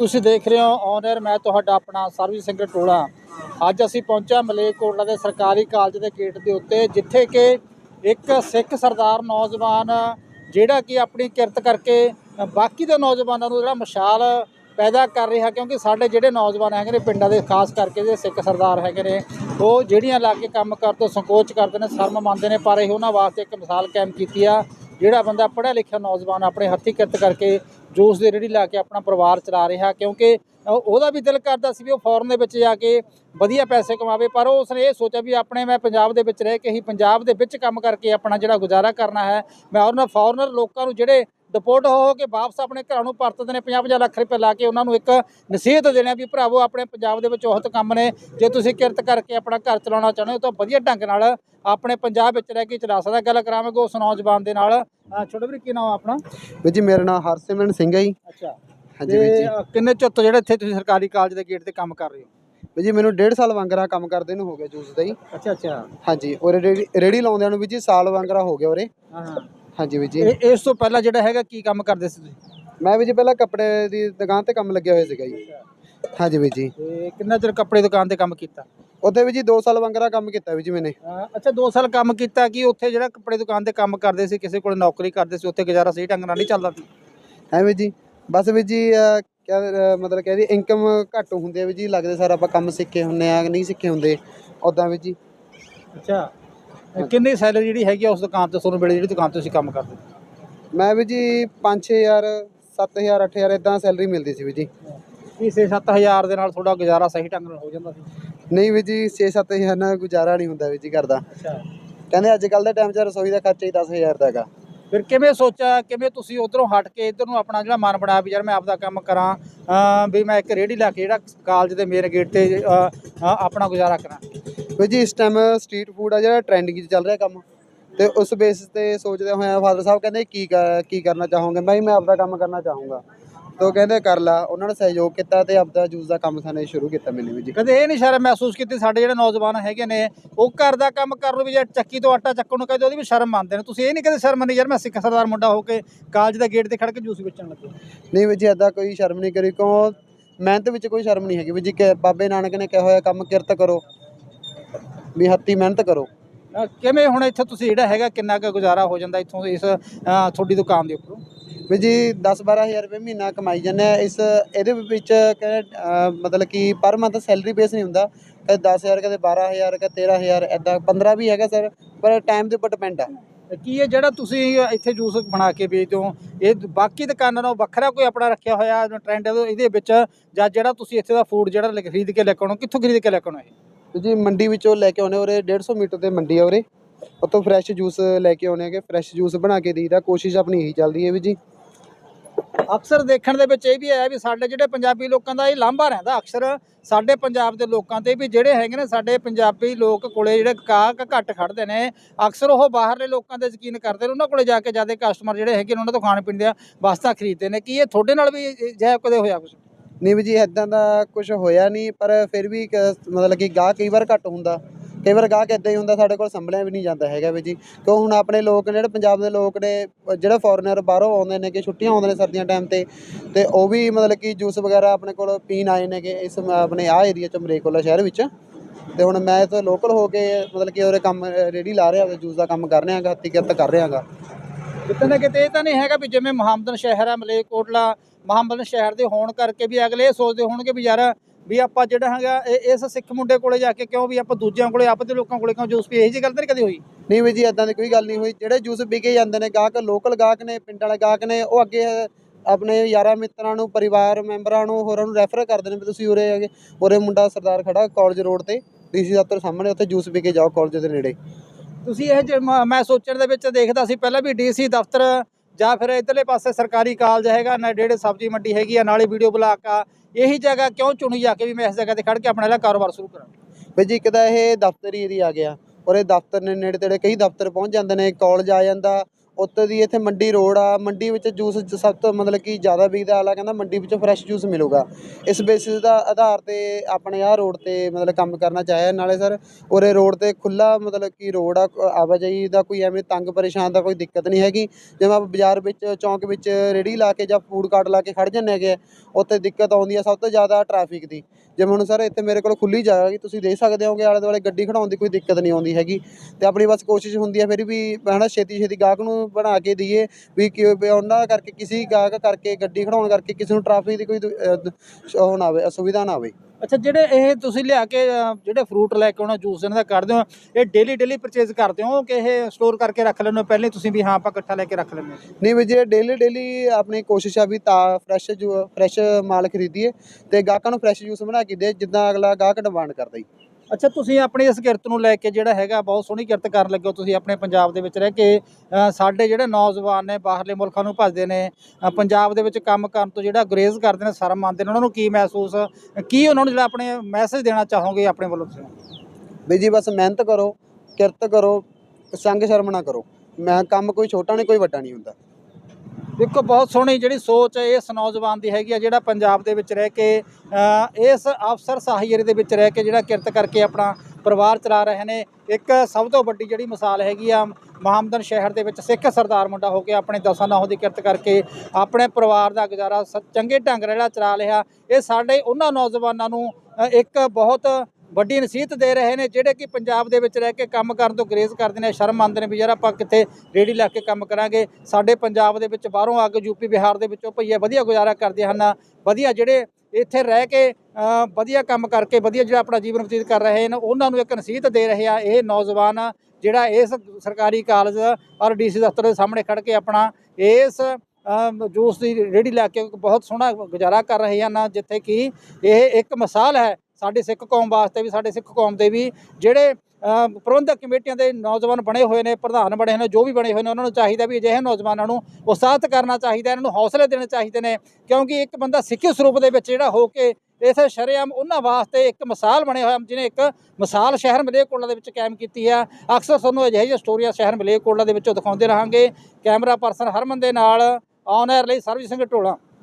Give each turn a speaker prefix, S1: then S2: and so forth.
S1: ਤੁਸੀਂ ਦੇਖ ਰਹੇ ਹੋ ਔਨਰ ਮੈਂ ਤੁਹਾਡਾ ਆਪਣਾ ਸਰਵਿਸ ਸਿੰਘ ਟੋਲਾ। ਅੱਜ ਅਸੀਂ ਪਹੁੰਚਿਆ ਮਲੇਰਕੋਟਲਾ ਦੇ ਸਰਕਾਰੀ ਕਾਲਜ ਦੇ ਗੇਟ ਦੇ ਉੱਤੇ, ਜਿੱਥੇ ਕਿ ਇੱਕ ਸਿੱਖ ਸਰਦਾਰ ਨੌਜਵਾਨ, ਜਿਹੜਾ ਕਿ ਆਪਣੀ ਕਿਰਤ ਕਰਕੇ, ਬਾਕੀ ਦੇ ਨੌਜਵਾਨਾਂ ਨੂੰ ਜਿਹੜਾ ਮਸ਼ਾਲ ਪੈਦਾ ਕਰ ਰਿਹਾ, ਕਿਉਂਕਿ ਸਾਡੇ ਜਿਹੜੇ ਨੌਜਵਾਨ ਹੈਗੇ ਨੇ ਪਿੰਡਾਂ ਦੇ, ਖਾਸ ਕਰਕੇ ਜਿਹੜੇ ਸਿੱਖ ਸਰਦਾਰ ਹੈਗੇ ਨੇ, ਉਹ ਜਿਹੜੀਆਂ ਲਾ ਕੇ ਕੰਮ ਕਰ ਤੋਂ ਸੰਕੋਚ ਕਰਦੇ ਨੇ, ਸ਼ਰਮ ਮੰਨਦੇ ਨੇ, ਪਰ ਇਹ ਉਹਨਾਂ ਵਾਸਤੇ ਇੱਕ ਮਿਸਾਲ ਕਾਇਮ ਕੀਤੀ ਆ। ਜਿਹੜਾ ਬੰਦਾ ਪੜ੍ਹਿਆ ਲਿਖਿਆ ਨੌਜਵਾਨ ਆਪਣੇ ਹੱਥੀਂ ਕਿਰਤ ਕਰਕੇ ਜੂਸ ਦੀ ਰੇਹੜੀ ਲਾ ਕੇ ਆਪਣਾ ਪਰਿਵਾਰ ਚਲਾ ਰਿਹਾ, ਕਿਉਂਕਿ ਉਹਦਾ ਵੀ ਦਿਲ ਕਰਦਾ ਸੀ ਵੀ ਉਹ ਫੋਰਨ ਦੇ ਵਿੱਚ ਜਾ ਕੇ ਵਧੀਆ ਪੈਸੇ ਕਮਾਵੇ, ਪਰ ਉਹ ਉਸਨੇ ਇਹ ਸੋਚਿਆ ਵੀ ਆਪਣੇ ਮੈਂ ਪੰਜਾਬ ਦੇ ਵਿੱਚ ਰਹਿ ਕੇ ਹੀ ਪੰਜਾਬ ਦੇ ਵਿੱਚ ਕੰਮ ਕਰਕੇ ਆਪਣਾ ਜਿਹੜਾ ਗੁਜ਼ਾਰਾ ਕਰਨਾ ਹੈ, ਮੈਂ ਉਹਨਾਂ ਫੋਰਨਰ ਲੋਕਾਂ ਨੂੰ ਜਿਹੜੇ ਡਿਪੋਰਟ ਹੋ ਹੋ ਕੇ ਵਾਪਸ ਆਪਣੇ ਘਰਾਂ ਨੂੰ ਪਰਤਦੇ ਨੇ 50-50 ਲੱਖ ਰੁਪਏ ਲਾ ਕੇ ਉਹਨਾਂ ਨੂੰ ਇੱਕ ਨਸੀਹਤ ਦੇਣਾ ਵੀ ਭਰਾਵੋ ਆਪਣੇ ਪੰਜਾਬ ਦੇ ਵਿੱਚ ਉਹਤ ਕੰਮ ਨੇ, ਜੇ ਤੁਸੀਂ ਕਿਰਤ ਕਰਕੇ ਆਪਣਾ ਘਰ ਚਲਾਉਣਾ ਚਾਹੁੰਦੇ ਹੋ ਤਾਂ ਵਧੀਆ ਢੰਗ ਨਾਲ ਆਪਣੇ ਪੰਜਾਬ ਵਿੱਚ ਰਹਿ ਕੇ ਚਲਾ ਸਕਦਾ। ਗੱਲ ਕਰਾਵਾਂਗੇ ਉਸ ਨੌਜਵਾਨ ਦੇ ਨਾਲ ਛੋਟੇ ਵੀਰ ਕੀ ਨਾਮ ਆ ਆਪਣਾ?
S2: ਵੀਰ ਜੀ ਮੇਰਾ ਨਾਮ ਹਰਸਿਮਰਨ ਸਿੰਘ ਹੈ ਜੀ।
S1: ਅੱਛਾ।
S2: ਹਾਂਜੀ ਵੀਰ ਜੀ।
S1: ਅਹ ਕਿੰਨੇ ਚਿਰ ਤੋਂ ਜਿਹੜੇ ਇੱਥੇ ਤੁਸੀਂ ਸਰਕਾਰੀ ਕਾਲਜ ਦੇ ਗੇਟ ਤੇ ਕੰਮ ਕਰ ਰਹੇ ਹੋ?
S2: ਵੀਰ ਜੀ ਮੈਨੂੰ 1.5 ਸਾਲ ਵਾਂਗਰਾ ਕੰਮ ਕਰਦੇ ਨੂੰ ਹੋ ਗਿਆ ਜੂਸ ਦਾ ਜੀ।
S1: ਅੱਛਾ ਅੱਛਾ।
S2: ਹਾਂਜੀ ਔਰ ਰੇੜੀ ਲਾਉਂਦਿਆਂ ਨੂੰ ਵੀਰ ਜੀ ਸਾਲ ਵਾਂਗਰਾ ਹੋ ਗਿਆ ਉਰੇ।
S1: ਹਾਂ ਹਾਂ।
S2: ਹਾਂਜੀ ਵੀਰ ਜੀ।
S1: ਇਸ ਤੋਂ ਪਹਿਲਾਂ ਜਿਹੜਾ ਹੈਗਾ ਕੀ ਕੰਮ ਕਰਦੇ ਸੀ ਤੁਸੀਂ?
S2: ਮੈਂ ਵੀਰ ਜੀ ਪਹਿਲਾਂ ਕੱਪੜੇ ਦੀ ਦੁਕਾਨ ਤੇ ਕੰਮ ਲੱਗਿਆ ਹੋਇਆ ਸੀਗਾ ਜੀ। ਹਾਂਜੀ ਵੀਰ ਜੀ।
S1: ਤੇ ਕਿੰਨਾ ਚਿਰ ਕੱਪੜੇ ਦੁਕਾਨ ਤੇ ਕੰਮ ਕੀਤਾ?
S2: ਉੱਥੇ ਵੀਰ ਜੀ 2 ਸਾਲ ਵਾਂਗਰਾ ਕੰਮ ਕੀਤਾ ਵੀਰ ਜੀ ਮੈਨੇ।
S1: ਅਹ ਅੱਛਾ 2 ਸਾਲ ਕੰਮ ਕੀਤਾ ਕਿ ਉੱਥੇ ਜਿਹੜਾ ਕੱਪੜੇ ਦੁਕਾਨ ਤੇ ਕੰਮ ਕਰਦੇ ਸੀ ਕਿਸੇ ਕੋਲ ਨੌਕਰੀ ਕਰਦੇ ਸੀ ਉੱਥੇ ਗੁਜ਼ਾਰਾ ਸਹੀ ਢੰਗ ਨਾਲ ਨਹੀਂ ਚੱਲਦਾ ਸੀ?
S2: ਵੀਰ ਜੀ ਬਸ ਵੀਰ ਜੀ ਅਹ, ਕਿਆ ਅਹ, ਮਤਲਬ ਕਹਿੰਦੀ ਇਨਕਮ ਘੱਟ ਹੁੰਦੀ ਹੈ ਵੀਰ ਜੀ ਲੱਗਦੇ ਸਾਰਾ ਆਪਾਂ ਕੰਮ ਸਿੱਖੇ ਹੁੰਨੇ ਆ ਨਹੀਂ ਸਿੱਖੇ ਹੁੰਦੇ ਉਦਾਂ ਵੀਰ ਜੀ।
S1: ਅੱਛਾ ਕਿੰਨੀ ਸੈਲਰੀ ਜਿਹੜੀ ਹੈਗੀ ਆ ਉਸ ਦੁਕਾਨ ਤੇ ਤੁਹਾਨੂੰ ਵੇਲੇ ਜਿਹੜੀ ਦੁਕਾਨ ਤੇ ਤੁਸੀਂ ਕੰਮ ਕਰਦੇ
S2: ਮੈਂ ਵੀਰ ਜੀ 5-6000 7000 8000 ਇਦਾਂ ਸੈਲਰੀ ਮਿਲਦੀ ਸੀ ਵੀਰ ਜੀ।
S1: ਕੀ 6-7000 ਦੇ ਨਾਲ ਤੁਹਾਡਾ ਗੁਜ਼ਾਰਾ ਸਹੀ ਢੰਗ ਨਾਲ ਹੋ ਜਾਂਦਾ ਸੀ?
S2: ਨਹੀਂ ਵੀਰ ਜੀ 6-7000 ਨਾਲ ਗੁਜ਼ਾਰਾ ਨਹੀਂ ਹੁੰਦਾ ਵੀਰ ਜੀ ਕਰਦਾ
S1: ਅੱਛਾ।
S2: ਕਹਿੰਦੇ ਅੱਜ ਕੱਲ ਦੇ ਟਾਈਮ 'ਚ ਰਸੋਈ ਦਾ ਖਰਚਾ ਹੀ 10000 ਦਾ ਹੈਗਾ।
S1: ਫਿਰ ਕਿਵੇਂ ਸੋਚਿਆ ਕਿਵੇਂ ਤੁਸੀਂ ਉਧਰੋਂ ਹਟ ਕੇ ਇਧਰ ਨੂੰ ਆਪਣਾ ਜਿਹੜਾ ਮਨ ਬਣਾ ਵੀ ਯਾਰ ਮੈਂ ਆਪਦਾ ਕੰਮ ਕਰਾਂ ਵੀ ਮੈਂ ਇੱਕ ਰੇੜੀ ਲਾ ਕੇ ਜਿਹੜਾ ਕਾਲਜ ਦੇ ਮੇਨ ਗੇਟ ਤੇ ਆਪਣਾ ਗੁਜ਼ਾਰਾ ਕਰਾਂ?
S2: ਵੀਰ ਜੀ ਇਸ ਟਾਈਮ ਸਟਰੀਟ ਫੂਡ ਆ ਜਿਹੜਾ ਟ੍ਰੈਂਡਿੰਗ 'ਚ ਚੱਲ ਰਿਹਾ ਕੰਮ। ਤੇ ਉਸ ਬੇਸ ਤੇ ਸੋਚਦੇ ਹੋਇਆ ਫਾਦਰ ਸਾਹਿਬ ਕਹਿੰਦੇ ਕੀ ਕੀ ਕਰਨਾ ਚਾਹੋਗੇ? ਮੈਂ ਮੈਂ ਆਪਦਾ ਕੰਮ ਕਰਨਾ ਚਾਹੂੰਗਾ। ਤੇ ਕਹਿੰਦੇ ਕਰ ਲਾ ਉਹਨਾਂ ਨੇ ਸਹਿਯੋਗ ਕੀਤਾ ਤੇ ਆਪਦਾ ਜੂਸ ਦਾ ਕੰਮ ਸਾਨੇ ਸ਼ੁਰੂ ਕੀਤਾ ਮੈਨੇ ਵੀ ਜੀ।
S1: ਕਦੇ ਇਹ ਨਹੀਂ ਸ਼ਰਮ ਮਹਿਸੂਸ ਕੀਤੀ ਸਾਡੇ ਜਿਹੜੇ ਨੌਜਵਾਨ ਹੈਗੇ ਨੇ ਉਹ ਘਰ ਦਾ ਕੰਮ ਕਰਨ ਨੂੰ ਵੀ ਜੇ ਚੱਕੀ ਤੋਂ ਆਟਾ ਚੱਕਣ ਨੂੰ ਕਹਿੰਦੇ ਉਹਦੀ ਵੀ ਸ਼ਰਮ ਮੰਨਦੇ ਨੇ। ਤੁਸੀਂ ਇਹ ਨਹੀਂ ਕਦੇ ਸ਼ਰਮ ਨਹੀਂ ਯਾਰ ਮੈਂ ਸਿੱਖ ਸਰਦਾਰ ਮੁੰਡਾ ਹੋ ਕੇ ਕਾਲਜ ਦੇ ਗੇਟ ਤੇ ਖੜ ਕੇ ਜੂਸ ਵੇਚਣ ਲੱਗੇ।
S2: ਨਹੀਂ ਵੀਰ ਜੀ ਏਦਾਂ ਕੋਈ ਸ਼ਰਮ ਨਹੀਂ ਕਰੀ ਕਿਉਂ? ਮਿਹਨਤ ਵਿੱਚ ਕੋਈ ਸ਼ਰਮ ਨਹੀਂ ਹੈਗੀ ਵੀਰ ਜੀ ਕਿ ਬਾਬੇ ਨਾਨਕ ਨੇ ਕਿਹਾ ਹੋਇਆ ਕੰਮ ਕਿਰਤ ਕਰੋ ਵੀ ਹੱਤੀ ਮਿਹਨਤ ਕਰੋ।
S1: ਕਿਵੇਂ ਹੁਣ ਇੱਥੇ ਤੁਸੀਂ ਜਿਹੜਾ ਹੈਗਾ ਕਿੰਨਾ ਕੁ ਗੁਜ਼ਾਰਾ ਹੋ ਜਾਂਦਾ ਇੱਥੋਂ ਇਸ ਤੁਹਾਡੀ ਦੁਕਾਨ ਦੇ ਉੱਪਰੋਂ?
S2: ਵੀ ਜੀ 10 12000 ਰੁਪਏ ਮਹੀਨਾ ਕਮਾਈ ਜਾਂਦੇ ਆ। ਇਸ ਇਹਦੇ ਵਿੱਚ ਮਤਲਬ ਕਿ ਪਰ ਮੰਥ ਸੈਲਰੀ ਬੇਸ ਨਹੀਂ ਹੁੰਦਾ। ਕਦੇ 10000 ਕਦੇ 12000 ਕਦੇ 13000 ਐਦਾਂ 15 ਵੀ ਹੈਗਾ ਸਰ ਪਰ ਟਾਈਮ ਦੇ ਉੱਪਰ ਡਿਪੈਂਡ ਆ।
S1: ਕੀ ਇਹ ਜਿਹੜਾ ਤੁਸੀਂ ਇੱਥੇ ਜੂਸ ਬਣਾ ਕੇ ਵੇਚਦੇ ਹੋ ਇਹ ਬਾਕੀ ਦੁਕਾਨਾਂ ਨਾਲੋਂ ਵੱਖਰਾ ਕੋਈ ਆਪਣਾ ਰੱਖਿਆ ਹੋਇਆ ਟ੍ਰੈਂਡ ਇਹਦੇ ਵਿੱਚ ਜਾਂ ਜਿਹੜਾ ਤੁਸੀਂ ਇੱਥੇ ਦਾ ਫੂਡ ਜਿਹੜਾ ਲੈ ਕੇ ਖਰੀਦ ਕੇ ਲੈ ਕੇ ਆਉਣਾ ਕਿੱਥੋਂ ਖਰੀਦ ਕੇ ਲੈ ਕੇ ਆਉਣਾ ਇਹ?
S2: ਜੀ ਮੰਡੀ ਵਿੱਚੋਂ ਲੈ ਕੇ ਆਉਨੇ ਉਰੇ 150 ਮੀਟਰ ਤੇ ਮੰਡੀ ਆ ਉਰੇ। ਉੱਥੋਂ ਫਰੈਸ਼ ਜੂਸ ਲੈ ਕੇ ਆਉਨੇ ਹੈਗੇ ਫਰੈਸ਼ ਜੂਸ ਬਣਾ ਕੇ ਦੇਈਦਾ ਕੋਸ਼ਿਸ਼ ਆਪਣੀ ਇਹੀ ਚੱਲਦੀ ਹੈ ਵੀ ਜੀ।
S1: ਅਕਸਰ ਦੇਖਣ ਦੇ ਵਿੱਚ ਇਹ ਵੀ ਆਇਆ ਵੀ ਸਾਡੇ ਜਿਹੜੇ ਪੰਜਾਬੀ ਲੋਕਾਂ ਦਾ ਇਹ ਲਾਂਭਾ ਰਹਿੰਦਾ, ਅਕਸਰ ਸਾਡੇ ਪੰਜਾਬ ਦੇ ਲੋਕਾਂ ਤੇ ਵੀ ਜਿਹੜੇ ਹੈਗੇ ਨੇ, ਸਾਡੇ ਪੰਜਾਬੀ ਲੋਕ ਕੋਲੇ ਜਿਹੜੇ ਗਾਹਕ ਘੱਟ ਖੜਦੇ ਨੇ, ਅਕਸਰ ਉਹ ਬਾਹਰਲੇ ਲੋਕਾਂ ਦੇ ਯਕੀਨ ਕਰਦੇ ਨੇ, ਉਹਨਾਂ ਕੋਲੇ ਜਾ ਕੇ ਜ਼ਿਆਦਾ ਕਸਟਮਰ ਜਿਹੜੇ ਹੈਗੇ ਨੇ, ਉਹਨਾਂ ਤੋਂ ਖਾਣ ਪੀਣ ਦੀਆਂ ਵਸਤਾਂ ਖਰੀਦਦੇ ਨੇ। ਕੀ ਇਹ ਤੁਹਾਡੇ ਨਾਲ ਵੀ ਜੈ ਕਦੇ ਹੋਇਆ ਕੁਝ
S2: ਨਹੀਂ ਵੀ ਜੀ ਇਦਾਂ ਦਾ ਕੁਝ ਹੋਇਆ ਨਹੀਂ, ਪਰ ਫਿਰ ਵੀ ਕ- ਮਤਲਬ ਕਿ ਗਾਹ ਕਈ ਵਾਰ ਘੱਟ ਹੁੰਦਾ। ਕਈ ਵਾਰ ਗਾਹਕ ਇਦਾਂ ਹੀ ਹੁੰਦਾ, ਸਾਡੇ ਕੋਲ ਸੰਭਲਿਆ ਵੀ ਨਹੀਂ ਜਾਂਦਾ ਹੈਗਾ ਵੀ ਜੀ। ਕਿਉਂ ਹੁਣ ਆਪਣੇ ਲੋਕ ਨੇ, ਜਿਹੜੇ ਪੰਜਾਬ ਦੇ ਲੋਕ ਨੇ, ਅਹ ਜਿਹੜੇ ਫੋਰਨਰ ਬਾਹਰੋਂ ਆਉਂਦੇ ਨੇ ਕਿ ਛੁੱਟੀਆਂ ਆਉਂਦੇ ਨੇ ਸਰਦੀਆਂ ਟਾਈਮ ਤੇ ਤੇ ਉਹ ਵੀ ਮਤਲਬ ਕਿ ਜੂਸ ਵਗੈਰਾ ਆਪਣੇ ਕੋਲ ਪੀਣ ਆਏ ਨੇ ਕਿ ਇਸ ਆਪਣੇ ਆਹ ਏਰੀਆ ਚ ਮਰੇਕੋਲਾ ਸ਼ਹਿਰ ਵਿੱਚ। ਤੇ ਹੁਣ ਮੈਂ ਇੱਥੇ ਲੋਕਲ ਹੋ ਕੇ ਮਤਲਬ ਕਿ ਉਹਦੇ ਕੰਮ ਰੇੜੀ ਲਾ ਰਿਹਾ ਜੂਸ ਦਾ ਕੰਮ ਕਰ ਰਿਹਾਗਾ, ਹੱਥੀ ਕਿਰਤ ਕਰ ਰਿਹਾ ਰਿਹਾਗਾ।
S1: ਕਿਤੇ ਨਾ ਕਿਤੇ ਇਹ ਤਾਂ ਨਹੀਂ ਹੈਗਾ ਵੀ ਜਿਵੇਂ ਮੁਹੰਮਦਨ ਸ਼ਹਿਰ ਆ ਮਲੇਕੋਟਲਾ ਮੁਹੰਮਦਨ ਸ਼ਹਿਰ ਦੇ ਹੋਣ ਕਰਕੇ ਵੀ ਅਗਲੇ ਇਹ ਸੋਚਦੇ ਹੋਣਗੇ ਵੀ ਯਾਰ ਵੀ ਆਪਾਂ ਜਿਹੜਾ ਹੈਗਾ ਇਹ ਇਸ ਸਿੱਖ ਮੁੰਡੇ ਕੋਲੇ ਜਾ ਕੇ ਕਿਉਂ ਵੀ ਆਪਾਂ ਦੂਜਿਆਂ ਕੋਲੇ ਆਪਦੇ ਲੋਕਾਂ ਕੋਲੇ ਕਿਉਂ ਜੂਸ ਪੀ ਇਹੋ ਜਿਹੀ ਗੱਲ ਤਾਂ ਨਹੀਂ ਕਦੇ ਹੋਈ?
S2: ਨਹੀਂ ਵੀ ਜੀ ਇਦਾਂ ਦੀ ਕੋਈ ਗੱਲ ਨਹੀਂ ਹੋਈ। ਜਿਹੜੇ ਜੂਸ ਵਿਕੇ ਜਾਂਦੇ ਨੇ ਗਾਹਕ ਲੋਕਲ ਗਾਹਕ ਨੇ ਪਿੰਡ ਵਾਲੇ ਗਾਹਕ ਨੇ ਉਹ ਅੱਗੇ ਆਪਣੇ ਯਾਰਾਂ ਮਿੱਤਰਾਂ ਨੂੰ ਪਰਿਵਾਰ ਮੈਂਬਰਾਂ ਨੂੰ ਹੋਰਾਂ ਨੂੰ ਰੈਫਰ ਕਰਦੇ ਨੇ ਵੀ ਤੁਸੀਂ ਉਰੇ ਹੈਗੇ ਉਰੇ ਮੁੰਡਾ ਸਰਦਾਰ ਖੜਾ ਕਾਲਜ ਰੋਡ ਤੇ ਡੀਸੀ ਦਫ਼ਤਰ ਸਾਹਮਣੇ ਉੱਥੇ ਜੂਸ ਪੀ ਕੇ ਜਾਓ ਕਾਲਜ ਦੇ ਨੇੜੇ।
S1: ਤੁਸੀਂ ਇਹ ਜੇ ਮੈਂ ਸੋਚਣ ਦੇ ਵਿੱਚ ਦੇਖਦਾ ਸੀ ਪਹਿਲਾਂ ਵੀ ਡੀਸੀ ਦਫ਼ਤਰ ਜਾਂ ਫਿਰ ਇਧਰਲੇ ਪਾਸੇ ਸਰਕਾਰੀ ਕਾਲਜ ਹੈਗਾ, ਨਾ ਡੇਢ ਸਬਜ਼ੀ ਮੰਡੀ ਹੈਗੀ ਆ, ਨਾਲੇ ਵੀਡੀਓ ਬਲਾਕ ਆ, ਇਹੀ ਜਗ੍ਹਾ ਕਿਉਂ ਚੁਣੀ ਜਾ ਕੇ ਵੀ ਮੈਂ ਇਸ ਜਗ੍ਹਾ ਤੇ ਖੜ ਕੇ ਆਪਣਾ ਜਿਹੜਾ ਕਾਰੋਬਾਰ ਸ਼ੁਰੂ ਕਰਾਂ?
S2: ਵੀ ਜੀ ਇੱਕ ਤਾਂ ਇਹ ਦਫ਼ਤਰੀ ਏਰੀਆ ਆ ਗਿਆ ਔਰ ਇਹ ਦਫ਼ਤਰ ਨੇ ਨੇੜੇ ਤੇੜੇ ਕਈ ਦਫ਼ਤਰ ਪਹੁੰਚ ਜਾਂਦੇ ਨੇ, ਕਾਲਜ ਆ ਜਾਂਦਾ ਉੱਤੇ ਦੀ ਇੱਥੇ ਮੰਡੀ ਰੋਡ ਆ ਮੰਡੀ ਵਿੱਚ ਜੂਸ ਸਭ ਤੋਂ ਮਤਲਬ ਕਿ ਜ਼ਿਆਦਾ ਵਿਕਦਾ ਆਲਾ ਕਹਿੰਦਾ ਮੰਡੀ ਵਿੱਚੋਂ ਫਰੈਸ਼ ਜੂਸ ਮਿਲੂਗਾ। ਇਸ ਬੇਸਿਸ ਦਾ ਆਧਾਰ ਤੇ ਆਪਣੇ ਆਹ ਰੋਡ ਤੇ ਮਤਲਬ ਕੰਮ ਕਰਨਾ ਚਾਹਿਆ। ਨਾਲੇ ਸਰ ਉਰੇ ਰੋਡ ਤੇ ਖੁੱਲਾ ਮਤਲਬ ਕਿ ਰੋਡ ਆ ਕ- ਆਵਾਜਾਈ ਦਾ ਕੋਈ ਐਵੇਂ ਤੰਗ ਪਰੇਸ਼ਾਨ ਦਾ ਕੋਈ ਦਿੱਕਤ ਨਹੀਂ ਹੈਗੀ। ਜਿਵੇਂ ਆਪਾਂ ਬਾਜ਼ਾਰ ਵਿੱਚ ਚੌਂਕ ਵਿੱਚ ਰੇੜੀ ਲਾ ਕੇ ਜਾਂ ਫੂਡ ਕਾਰਟ ਲਾ ਕੇ ਖੜ ਜਾਂਦੇ ਹੈਗੇ ਆ, ਉੱਥੇ ਦਿੱਕਤ ਆਉਂਦੀ ਆ ਸਭ ਤੋਂ ਜ਼ਿਆਦਾ ਟ੍ਰੈਫਿਕ ਦੀ। ਜਿਵੇਂ ਹੁਣ ਸਰ ਇੱਥੇ ਮੇਰੇ ਕੋਲ ਖੁੱਲੀ ਜਗ੍ਹਾ ਹੈਗੀ ਤੁਸੀਂ ਦੇਖ ਸਕਦੇ ਹੋਗੇ ਆਲੇ ਦੁਆਲੇ ਗੱਡੀ ਖੜਾਉਣ ਦੀ ਕੋਈ ਦਿੱਕਤ ਨਹੀਂ ਆਉਂਦੀ ਹੈਗੀ। ਤੇ ਆਪਣੀ ਬਸ ਕੋਸ਼ਿਸ਼ ਹੁੰਦੀ ਹੈ ਫਿਰ ਵੀ ਹਨਾ ਛੇਤੀ ਛੇਤੀ ਗਾਹਕ ਨੂੰ ਬਣਾ ਕੇ ਦਈਏ ਵੀ ਕਿ ਉਹਨਾਂ ਕਰਕੇ ਕਿਸੇ ਗਾਹਕ ਕਰਕੇ ਗੱਡੀ ਖੜਾਉਣ ਕਰਕੇ ਕਿਸੇ ਨੂੰ ਟ੍ਰੈਫਿਕ ਦੀ ਕੋਈ ਉਹ ਨਾ ਆਵੇ ਅਸੁਵਿਧਾ ਨਾ ਆਵੇ।
S1: ਅੱਛਾ ਜਿਹੜੇ ਇਹ ਤੁਸੀਂ ਲਿਆ ਕੇ ਜਿਹੜੇ ਫਰੂਟ ਲੈ ਕੇ ਆਉਣਾ ਜੂਸ ਇਹਨਾਂ ਦਾ ਕੱਢਦੇ ਹੋ ਇਹ ਡੇਲੀ ਡੇਲੀ ਪਰਚੇਜ਼ ਕਰਦੇ ਹੋ ਕਿ ਇਹ ਸਟੋਰ ਕਰਕੇ ਰੱਖ ਹੋ? ਪਹਿਲੇ ਤੁਸੀਂ ਵੀ ਹਾਂ ਆਪਾਂ ਇਕੱਠਾ ਲੈ ਕੇ ਰੱਖ ਲੈਂਦੇ ਹੋ।
S2: ਨਹੀਂ ਵੀ ਜੇ ਡੇਲੀ ਡੇਲੀ ਆਪਣੀ ਕੋਸ਼ਿਸ਼ ਆ ਵੀ ਤਾਂ ਫਰੈਸ਼ ਜੋ ਫਰੈਸ਼ ਮਾਲ ਖਰੀਦੀਏ ਤੇ ਗਾਹਕਾਂ ਨੂੰ ਫਰੈਸ਼ ਜੂਸ ਬਣਾ ਕੇ ਦੇ ਜਿੱਦਾਂ ਅਗਲਾ ਗਾਹਕ ਡਿਮਾਂਡ ਕਰਦਾ ਜੀ।
S1: ਅੱਛਾ, ਤੁਸੀਂ ਆਪਣੀ ਇਸ ਕਿਰਤ ਨੂੰ ਲੈ ਕੇ ਜਿਹੜਾ ਹੈਗਾ ਬਹੁਤ ਸੋਹਣੀ ਕਿਰਤ ਕਰਨ ਲੱਗੇ ਹੋ ਤੁਸੀਂ ਆਪਣੇ ਪੰਜਾਬ ਦੇ ਵਿੱਚ ਰਹਿ ਕੇ। ਸਾਡੇ ਜਿਹੜੇ ਨੌਜਵਾਨ ਨੇ ਬਾਹਰਲੇ ਮੁਲਕਾਂ ਨੂੰ ਭੱਜਦੇ ਨੇ ਪੰਜਾਬ ਦੇ ਵਿੱਚ ਕੰਮ ਕਰਨ ਤੋਂ ਜਿਹੜਾ ਗੁਰੇਜ਼ ਕਰਦੇ ਨੇ, ਸ਼ਰਮ ਮੰਨਦੇ ਨੇ, ਉਹਨਾਂ ਨੂੰ ਕੀ ਮਹਿਸੂਸ, ਕੀ ਉਹਨਾਂ ਨੂੰ ਜਿਹੜਾ ਆਪਣੇ ਮੈਸੇਜ ਦੇਣਾ ਚਾਹੋਗੇ ਆਪਣੇ ਵੱਲੋਂ ਤੁਸੀਂ?
S2: ਵੀ ਜੀ ਬਸ ਮਿਹਨਤ ਕਰੋ, ਕਿਰਤ ਕਰੋ, ਸੰਗ ਸ਼ਰਮ ਨਾ ਕਰੋ। ਮੈਂ ਕੰਮ ਕੋਈ ਛੋਟਾ ਨਹੀਂ, ਕੋਈ ਵੱਡਾ ਨਹੀਂ ਹੁੰਦਾ।
S1: ਦੇਖੋ, ਬਹੁਤ ਸੋਹਣੀ ਜਿਹੜੀ ਸੋਚ ਹੈ, ਇਸ ਨੌਜਵਾਨ ਦੀ ਹੈਗੀ ਆ, ਜਿਹੜਾ ਪੰਜਾਬ ਦੇ ਵਿੱਚ ਰਹਿ ਕੇ ਇਸ ਅਫਸਰ ਸਾਹੀਰੇ ਦੇ ਵਿੱਚ ਰਹਿ ਕੇ ਜਿਹੜਾ ਕਿਰਤ ਕਰਕੇ ਆਪਣਾ ਪਰਿਵਾਰ ਚਲਾ ਰਹੇ ਨੇ। ਇੱਕ ਸਭ ਤੋਂ ਵੱਡੀ ਜਿਹੜੀ ਮਿਸਾਲ ਹੈਗੀ ਆ, ਮੁਹੰਮਦਨ ਸ਼ਹਿਰ ਦੇ ਵਿੱਚ ਸਿੱਖ ਸਰਦਾਰ ਮੁੰਡਾ ਹੋ ਕੇ ਆਪਣੇ ਦਸਾਂ ਨਾਹੋਂ ਦੀ ਕਿਰਤ ਕਰਕੇ ਆਪਣੇ ਪਰਿਵਾਰ ਦਾ ਗੁਜ਼ਾਰਾ ਸ- ਚੰਗੇ ਢੰਗ ਨਾਲ ਜਿਹੜਾ ਚਲਾ ਲਿਆ ਇਹ ਸਾਡੇ ਉਹਨਾਂ ਨੌਜਵਾਨਾਂ ਨੂੰ ਇੱਕ ਬਹੁਤ ਵੱਡੀ ਨਸੀਹਤ ਦੇ ਰਹੇ ਨੇ, ਜਿਹੜੇ ਕਿ ਪੰਜਾਬ ਦੇ ਵਿੱਚ ਰਹਿ ਕੇ ਕੰਮ ਕਰਨ ਤੋਂ ਗਰੇਜ਼ ਕਰਦੇ ਨੇ ਸ਼ਰਮ ਆਉਂਦੇ ਨੇ ਵੀ ਯਾਰ ਆਪਾਂ ਕਿੱਥੇ ਰੇੜੀ ਲਾ ਕੇ ਕੰਮ ਕਰਾਂਗੇ। ਸਾਡੇ ਪੰਜਾਬ ਦੇ ਵਿੱਚ ਬਾਹਰੋਂ ਆ ਕੇ ਯੂਪੀ ਬਿਹਾਰ ਦੇ ਵਿੱਚੋਂ ਭਈਏ ਵਧੀਆ ਗੁਜ਼ਾਰਾ ਕਰਦੇ ਹਨ। ਵਧੀਆ ਜਿਹੜੇ ਇੱਥੇ ਰਹਿ ਕੇ ਵਧੀਆ ਕੰਮ ਕਰਕੇ, ਵਧੀਆ ਜਿਹੜਾ ਆਪਣਾ ਜੀਵਨ ਬਤੀਤ ਕਰ ਰਹੇ ਨੇ ਉਹਨਾਂ ਨੂੰ ਇੱਕ ਨਸੀਹਤ ਦੇ ਰਹੇ ਆ ਇਹ ਨੌਜਵਾਨ, ਜਿਹੜਾ ਇਸ ਸਰਕਾਰੀ ਕਾਲਜ ਔਰ ਡੀਸੀ ਦਫ਼ਤਰ ਦੇ ਸਾਹਮਣੇ ਖੜ ਕੇ ਆਪਣਾ ਇਸ ਜੂਸ ਦੀ ਰੇੜੀ ਲਾ ਕੇ ਬਹੁਤ ਸੋਹਣਾ ਗੁਜ਼ਾਰਾ ਕਰ ਰਹੇ ਹਨ, ਜਿੱਥੇ ਕਿ ਇਹ ਇੱਕ ਮਿਸਾਲ ਹੈ ਸਾਡੀ ਸਿੱਖ ਕੌਮ ਵਾਸਤੇ ਵੀ, ਸਾਡੇ ਸਿੱਖ ਕੌਮ ਦੇ ਵੀ ਜਿਹੜੇ ਪ੍ਰਬੰਧਕ ਕਮੇਟੀਆਂ ਦੇ ਨੌਜਵਾਨ ਬਣੇ ਹੋਏ ਨੇ, ਪ੍ਰਧਾਨ ਬਣੇ ਨੇ, ਜੋ ਵੀ ਬਣੇ ਹੋਏ ਨੇ, ਉਹਨਾਂ ਨੂੰ ਚਾਹੀਦਾ ਵੀ ਅਜਿਹੇ ਨੌਜਵਾਨਾਂ ਨੂੰ ਉਤਸ਼ਾਹਿਤ ਕਰਨਾ ਚਾਹੀਦਾ, ਇਹਨਾਂ ਨੂੰ ਹੌਸਲੇ ਦੇਣੇ ਚਾਹੀਦੇ ਨੇ, ਕਿਉਂਕਿ ਇੱਕ ਬੰਦਾ ਸਿੱਖੀ ਸਰੂਪ ਦੇ ਵਿੱਚ ਜਿਹੜਾ ਹੋ ਕੇ ਇਥੇ ਸ਼ਰੇਆਮ ਉਹਨਾਂ ਵਾਸਤੇ ਇੱਕ ਮਿਸਾਲ ਬਣੇ ਹੋਏ ਹਨ, ਜਿਹਨੇ ਇੱਕ ਮਿਸਾਲ ਸ਼ਹਿਰ ਮਲੇਰਕੋਟਲਾ ਦੇ ਵਿੱਚ ਕਾਇਮ ਕੀਤੀ ਆ ਅਕਸਰ ਤੁਹਾਨੂੰ ਅਜਿਹੇ ਜਿਹੇ ਸਟੋਰੀਆਂ ਸ਼ਹਿਰ ਮਲੇਰਕੋਟਲਾ ਦੇ ਵਿੱਚੋਂ ਦਿਖਾਉਂਦੇ ਰਹਾਂਗੇ। ਕੈਮਰਾ ਪਰਸਨ ਹਰਮਨ ਦੇ ਨਾਲ ਆਨ 에ਅਰ ਲਈ ਸਰਬਜੀਤ ਸਿੰਘ ਢੋਲਾ।